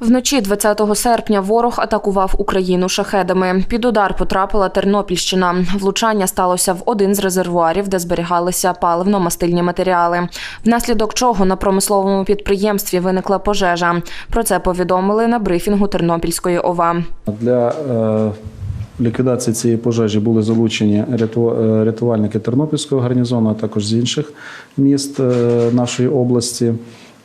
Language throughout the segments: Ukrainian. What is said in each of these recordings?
Вночі 20 серпня ворог атакував Україну шахедами. Під удар потрапила Тернопільщина. Влучання сталося в один з резервуарів, де зберігалися паливно-мастильні матеріали. Внаслідок чого на промисловому підприємстві виникла пожежа. Про це повідомили на брифінгу Тернопільської ОВА. Для е, ліквідації цієї пожежі були залучені е, рятувальники Тернопільського гарнізону, а також з інших міст е, нашої області.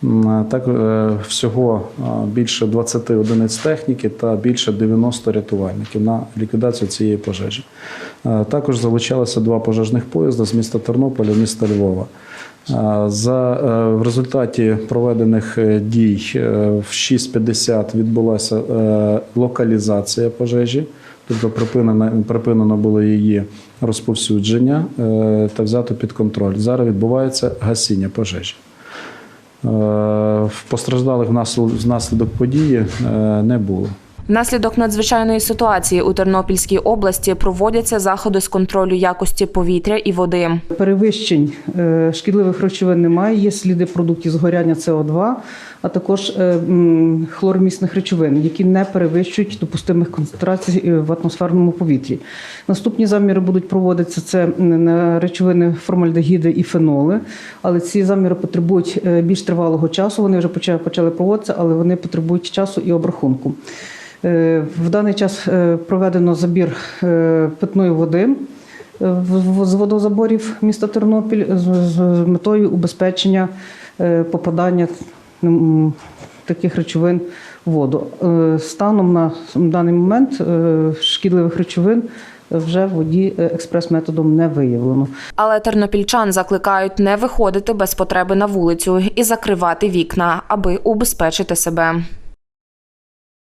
М, Так, е, всього е, більше 20 одиниць техніки та більше 90 рятувальників на ліквідацію цієї пожежі. Е, Також залучалося два пожежних поїзда з міста Тернополя міста Львова. Е, За е, в результаті проведених е, дій е, в 6.50 відбулася е, локалізація пожежі, тобто припинено, припинено було її розповсюдження е, та взято під контроль. Зараз відбувається гасіння пожежі. Е, Постраждалих внасл- внаслідок події е, не було. Внаслідок надзвичайної ситуації у Тернопільській області проводяться заходи з контролю якості повітря і води. Перевищень е, шкідливих речовин немає. Є сліди продуктів згоряння СО2, а також е, м, хлоромісних речовин, які не перевищують допустимих концентрацій е, в атмосферному повітрі. Наступні заміри будуть проводитися це на речовини формальдегіди і феноли, але ці заміри потребують більш тривалого часу. Вони вже почали проводитися, але вони потребують часу і обрахунку. Е, В даний час е, проведено забір е, питної води з водозаборів міста Тернопіль з, метою убезпечення попадання таких речовин в воду. Станом на даний момент шкідливих речовин вже в воді експрес-методом не виявлено. Але тернопільчан закликають не виходити без потреби на вулицю і закривати вікна, аби убезпечити себе.